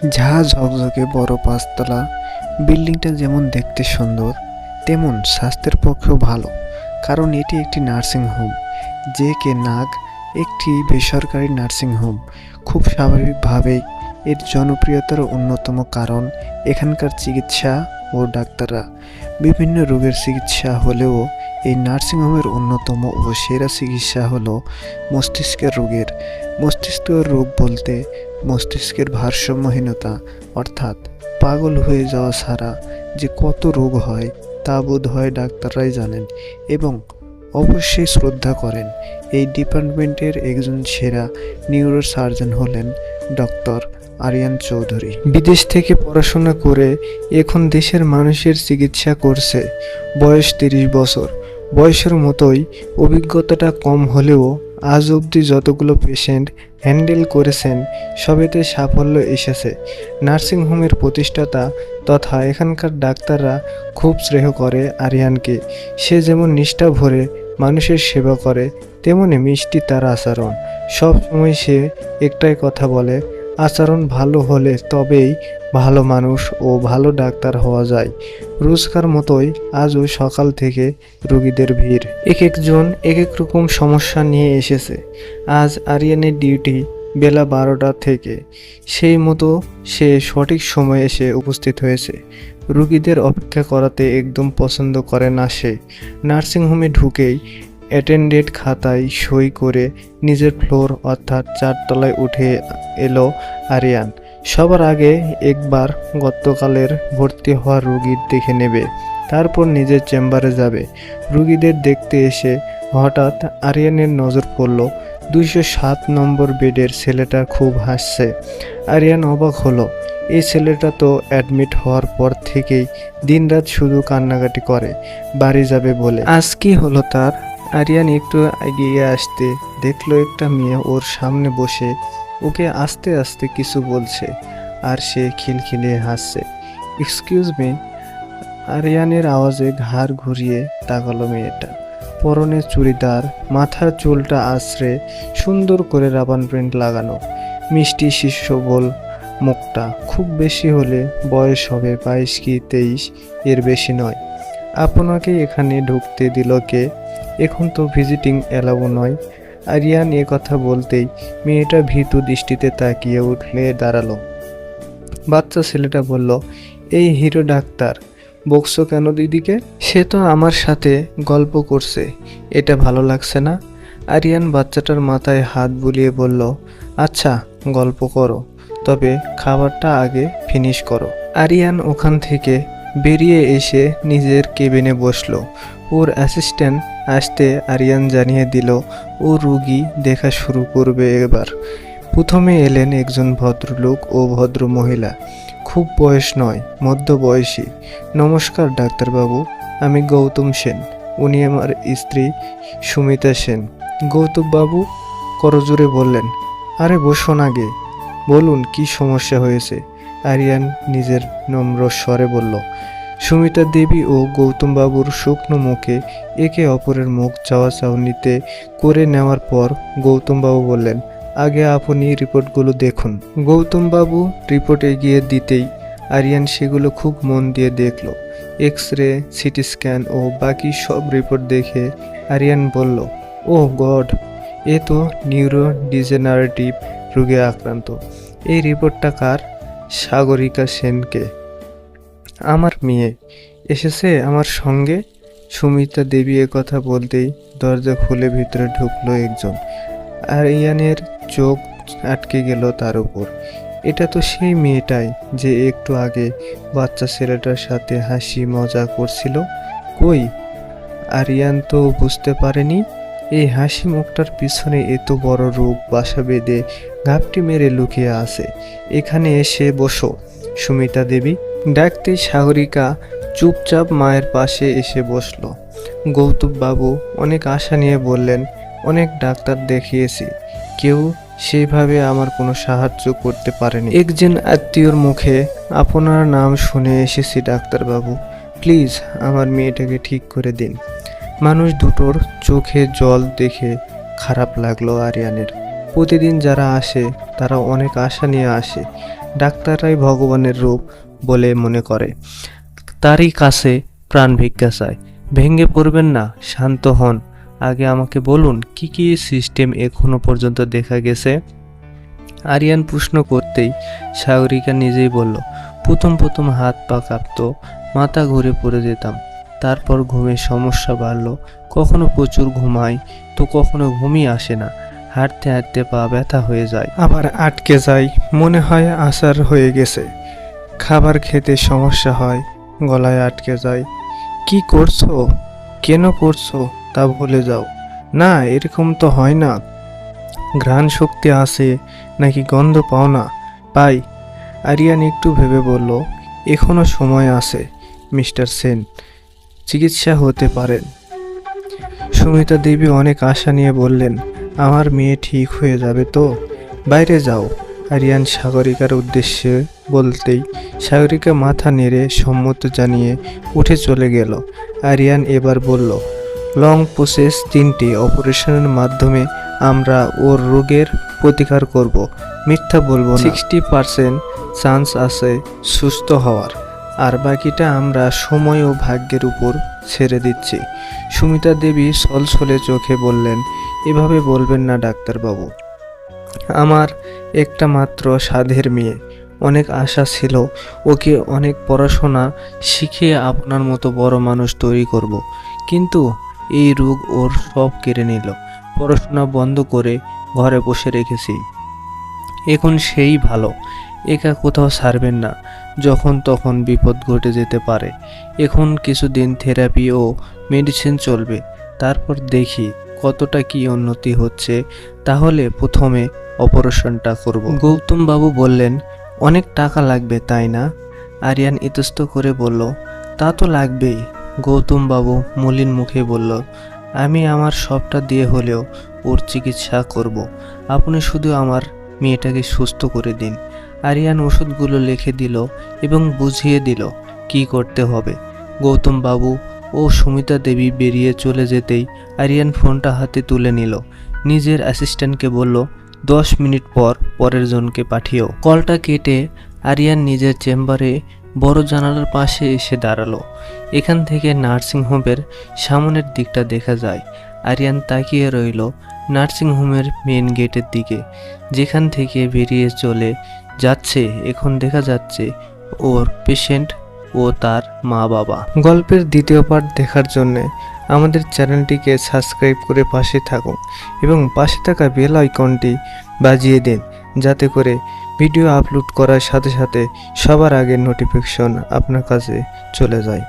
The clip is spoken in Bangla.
ঝা ঝকঝকে বড় পাঁচতলা, বিল্ডিংটা যেমন দেখতে সুন্দর, তেমন স্বাস্থ্যের পক্ষেও ভালো, কারণ এটি একটি নার্সিং হোম। যে কে নাগ, একটি বেসরকারি নার্সিং হোম। খুব স্বাভাবিকভাবেই এর জনপ্রিয়তার অন্যতম কারণ এখানকার চিকিৎসা ও ডাক্তাররা। বিভিন্ন রোগের চিকিৎসা হলেও এই নার্সিংহোমের অন্যতম ও সেরা চিকিৎসা হলো মস্তিষ্কের রোগের। মস্তিষ্কের রোগ বলতে মস্তিষ্কের ভারসাম্যহীনতা, অর্থাৎ পাগল হয়ে যাওয়া ছাড়া যে কত রোগ হয় তা বোধ হয় ডাক্তাররাই জানেন এবং অবশ্যই শ্রদ্ধা করেন। এই ডিপার্টমেন্টের একজন সেরা নিউরো সার্জন হলেন ডক্টর আরিয়ান চৌধুরী। বিদেশ থেকে পড়াশোনা করে এখন দেশের মানুষের চিকিৎসা করছে। বয়স তিরিশ বছর। বয়সের মতোই অভিজ্ঞতাটা কম হলেও আজ অবধি যতগুলো পেশেন্ট হ্যান্ডেল করেছেন, সবেতে সাফল্য এসেছে। নার্সিংহোমের প্রতিষ্ঠাতা তথা এখানকার ডাক্তাররা খুব স্নেহ করে আরিয়ানকে। সে যেমন নিষ্ঠা ভরে মানুষের সেবা করে, তেমনি মিষ্টি তার আচরণ। সব সময় সে একটাই কথা বলে, আচরণ ভালো হলে তবেই ভালো মানুষ ও ভালো ডাক্তার হওয়া যায়। রোজকার মতোই আজও সকাল থেকে রোগীদের ভিড়। এক একজন এক এক রকম সমস্যা নিয়ে এসেছে। আজ আরিয়ানের ডিউটি বেলা বারোটা থেকে। সেই মতো সে সঠিক সময়ে এসে উপস্থিত হয়েছে। রুগীদের অপেক্ষা করাতে একদম পছন্দ করে না সে। নার্সিংহোমে ঢুকেই অ্যাটেন্ডেন্ট খাতায় সই করে নিজের ফ্লোর অর্থাৎ চারতলায় উঠে এলো আরিয়ান। সবার আগে একবার গতকালের ভর্তি হওয়া রুগীর দেখে নেবে, তারপর নিজের চেম্বারে যাবে। রুগীদের দেখতে এসে হঠাৎ আরিয়ানের নজর পড়ল, দুইশো সাত নম্বর বেডের ছেলেটা খুব হাসছে। আরিয়ান অবাক হলো, এই ছেলেটা তো অ্যাডমিট হওয়ার পর থেকেই দিনরাত শুধু কান্নাকাটি করে, বাড়ি যাবে বলে। আজ কি হলো তার? আরিয়ান একটু এগিয়ে আসতে দেখল একটা মেয়ে ওর সামনে বসে ওকে আস্তে আস্তে কিছু বলছে, আর সে খিলখিলিয়ে হাসছে। এক্সকিউজ মি আরিয়ানের আওয়াজে ঘাড় ঘুরিয়ে তাকালো মেয়েটা। পরনে চুড়িদার, মাথার চুলটা আশ্রে সুন্দর করে রাবান প্রিন্ট লাগানো। মিষ্টি শিষ্য বল মুখটা, খুব বেশি হলে বয়স হবে বাইশ কি তেইশ, এর বেশি নয়। আপনাকে এখানে ঢুকতে দিল কে? এখন তো ভিজিটিং এলাও নয়। আরিয়ান এ কথা বলতেই মেয়েটা ভীতু দৃষ্টিতে তাকিয়ে উঠলে দাঁড়াল। বাচ্চা ছেলেটা বলল, এই হিরো ডাক্তার, বকছো কেন দিদিকে? সে তো আমার সাথে গল্প করছে, এটা ভালো লাগছে না? আরিয়ান বাচ্চাটার মাথায় হাত বুলিয়ে বলল আচ্ছা গল্প করো, তবে খাবারটা আগে ফিনিশ করো। আরিয়ান ওখান থেকে বেরিয়ে এসে নিজের কেবিনে বসল। ওর অ্যাসিস্ট্যান্ট আসতে আরিয়ান জানিয়ে দিল, ও রুগী, দেখা শুরু করবে এবার। প্রথমে এলেন একজন ভদ্রলোক ও ভদ্র মহিলা। খুব বয়স নয় মধ্যবয়সী নমস্কার, ডাক্তারবাবু, আমি গৌতম সেন। উনি আমার স্ত্রী সুমিতা সেন। গৌতম বাবু করজোরে বললেন। আরে বসুন আগে। বলুন, কি সমস্যা হয়েছে? আরিয়ান নিজের নম্র স্বরে বলল। সুমিতা দেবী ও গৌতম বাবুর শুকনো মুখে একে অপরের মুখ চাওয়া চাওনিতে করে নেওয়ার পর গৌতম বাবু বললেন, আগে আপনি রিপোর্টগুলো দেখুন। গৌতম বাবু রিপোর্ট এগিয়ে দিতেই আরিয়ান সেগুলো খুব মন দিয়ে দেখল। এক্স রে সিটি স্ক্যান ও বাকি সব রিপোর্ট দেখে আরিয়ান বলল ও গড, এ তো নিউরো ডিজেনারেটিভ রোগে আক্রান্ত। এই রিপোর্টটা কার? সাগরিকা সেনকে। আমার মেয়ে এসেছে আমার সঙ্গে। সুমিতা দেবী কথা বলতেই দরজা খুলে ভিতরে ঢুকলো একজন। আর ইয়ানের চোখ আটকে গেল তার উপর। এটা তো সেই মেয়েটাই যে একটু আগে বাচ্চা ছেলেটার সাথে হাসি মজা করছিল। কই? আরিয়ান তো বুঝতে পারেনি, এই হাসি মুখটার পিছনে এত বড় রূপ বাসা বেঁধে ঘাপটি মেরে লুকিয়ে আছে। এখানে এসে বসো, সুমিতা দেবী। ডাকতে সাগরিকা চুপচাপ মায়ের পাশে এসে বসল। গৌতম বাবু অনেক আশা নিয়ে বললেন, অনেক ডাক্তার দেখিয়েছি। কেউ সেইভাবে আমার কোনো সাহায্য করতে পারেনি। একজন আত্মীয়র মুখে আপনার নাম শুনে এসেছি ডাক্তারবাবু। প্লিজ আমার মেয়েটাকে ঠিক করে দিন। মানুষ দুটোর চোখে জল দেখে খারাপ লাগল আরিয়ানের। প্রতিদিন যারা আসে, তারা অনেক আশা নিয়ে আসে। ডাক্তাররাই ভগবানের রূপ। বলে মনে করে। তারই কাছে প্রাণ ভিক্ষা চায় ভেঙে পড়বেন না, শান্ত হন। আগে আমাকে বলুন, কি কি সিস্টেম এখনও পর্যন্ত দেখা গেছে? আরিয়ান প্রশ্ন করতেই সাগরিকা নিজেই বলল, প্রথম প্রথম হাত পা কাঁপতো, মাথা ঘুরে পড়ে যেতাম। তারপর ঘুমের সমস্যা বাড়লো। কখনো প্রচুর ঘুমাই, তো কখনো ঘুমই আসে না। হাঁটতে হাঁটতে পা ব্যথা হয়ে যায়। আবার আটকে যায় মনে হয় আসার হয়ে গেছে। খাবার খেতে সমস্যা হয়, গলায় আটকে যায়। কি করছ? কেন করছ? তা ভুলে যাও। না, এরকম তো হয় না। ঘ্রাণ শক্তি আসে নাকি গন্ধ পাও না? পাই। আরিয়ান একটু ভেবে বলল, এখনও সময় আছে, মিস্টার সেন। চিকিৎসা হতে পারেন সুমিতা দেবী অনেক আশা নিয়ে বললেন, আমার মেয়ে ঠিক হয়ে যাবে তো? বাইরে যাও। আরিয়ান সাগরিকার উদ্দেশ্যে বলতেই সাগরিকা মাথা নেড়ে সম্মত জানিয়ে উঠে চলে গেল। আরিয়ান এবার বলল, লং প্রসেস তিনটি অপারেশনের মাধ্যমে আমরা ওর রোগের প্রতিকার করব। মিথ্যা বলব সিক্সটি পারসেন্ট চান্স আছে সুস্থ হওয়ার। আর বাকিটা আমরা সময় ও ভাগ্যের উপর ছেড়ে দিচ্ছি। সুমিতা দেবী সলসলে চোখে বললেন, এভাবে বলবেন না ডাক্তারবাবু। আমার একটা মাত্র সাধের মেয়ে। অনেক আশা ছিল। ওকে অনেক পড়াশোনা শিখিয়ে আপনার মতো বড় মানুষ তৈরি করব। কিন্তু এই রোগ ওর সব কেড়ে নিল। পড়াশোনা বন্ধ করে ঘরে বসে রেখেছি। এখন সেই ভালো। একা কোথাও ছাড়বেন না। যখন তখন বিপদ ঘটে যেতে পারে। এখন কিছুদিন থেরাপি ও মেডিসিন চলবে। তারপর দেখি কতটা কি উন্নতি হচ্ছে। তাহলে প্রথমে অপারেশনটা করব। গৌতম বাবু বললেন অনেক টাকা লাগবে, তাই না? আরিয়ান ইতস্ত করে বলল, তা তো লাগবেই। গৌতম বাবু মলিন মুখে বলল, আমি আমার সবটা দিয়ে হলেও ওর চিকিৎসা করব। আপনি শুধু আমার মেয়েটাকে সুস্থ করে দিন। আরিয়ান ওষুধগুলো লিখে দিল এবং বুঝিয়ে দিল কি করতে হবে। গৌতম বাবু ও সুমিতা দেবী বেরিয়ে চলে যেতেই আরিয়ান ফোনটা হাতে তুলে নিল। নিজের অ্যাসিস্ট্যান্টকে বলল দশ মিনিট পর পরের জনকে পাঠিয়েও কলটা কেটে আরিয়ান নিজের চেম্বারে বড় জানালার পাশে এসে দাঁড়াল। এখান থেকে নার্সিংহোমের সামনের দিকটা দেখা যায়। আরিয়ান তাকিয়ে রইল নার্সিংহোমের মেন গেটের দিকে, যেখান থেকে বেরিয়ে চলে যাচ্ছে। এখন দেখা যাচ্ছে ওর পেশেন্ট ও তার মা বাবা গল্পের দ্বিতীয় পার্ট দেখার জন্যে আমাদের চ্যানেলটিকে সাবস্ক্রাইব করে পাশে থাকুন এবং পাশে থাকা বেল আইকনটি বাজিয়ে দিন যাতে করে ভিডিও আপলোড করার সাথে সাথে সবার আগে নোটিফিকেশন আপনার কাছে চলে যায়।